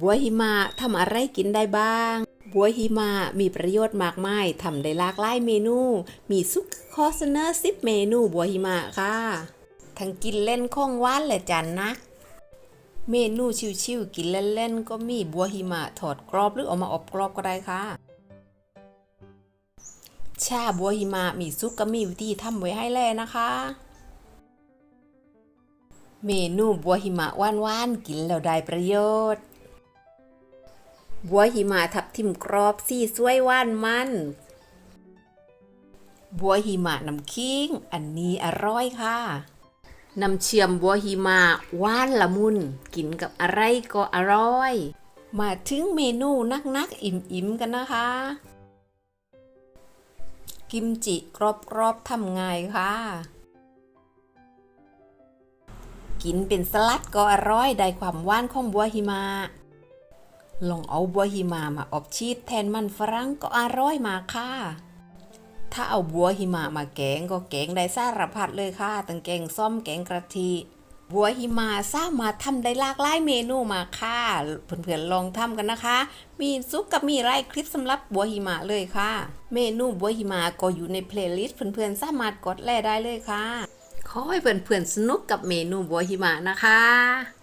บัวหิมะทำอะไรกินได้บ้าง บัวหิมะมีประโยชน์มากมายทำได้หลากหลายเมนู มีซุกคอสเนอร์ซิปเมนูบัวหิมะค่ะ ทั้งกินเล่นของหวานและจานนัก เมนูชิวๆกินเล่นๆก็มีบัวหิมะถอดกรอบหรือเอามาอบกรอบก็ได้ค่ะ ชาบัวหิมะมีซุกก็มีวิธีทำไว้ให้แล้วนะคะ เมนูบัวหิมะหวานๆกินแล้วได้ประโยชน์ บัวหิมะทับทิมกรอบสีสวยหวานมัน บัวหิมะน้ำขิง อันนี้อร่อยค่ะ น้ำเชื่อมบัวหิมะหวานละมุน กินกับอะไรก็อร่อย มาถึงเมนูนักๆอิ่มๆกันนะคะ กิมจิกรอบๆทำง่ายค่ะ กินเป็นสลัดก็อร่อยได้ความหวานของบัวหิมะ ลองเอาบัวหิมะมาอบชีสแทนมันฝรั่งก็อร่อยมากค่ะ ถ้าเอาบัวหิมะมาแกงก็แกงได้สารพัดเลยค่ะ ตั้งแกงส้มแกงกะทิ บัวหิมะสามารถทำได้หลากหลายเมนูมาค่ะ เพื่อนๆลองทำกันนะคะ มีซุปกับมีไรคลิปสำหรับบัวหิมะเลยค่ะ เมนูบัวหิมะก็อยู่ในเพลย์ลิสต์เพื่อนๆสามารถกดแลได้เลยค่ะ ขอให้เพื่อนๆสนุกกับเมนูบัวหิมะนะคะ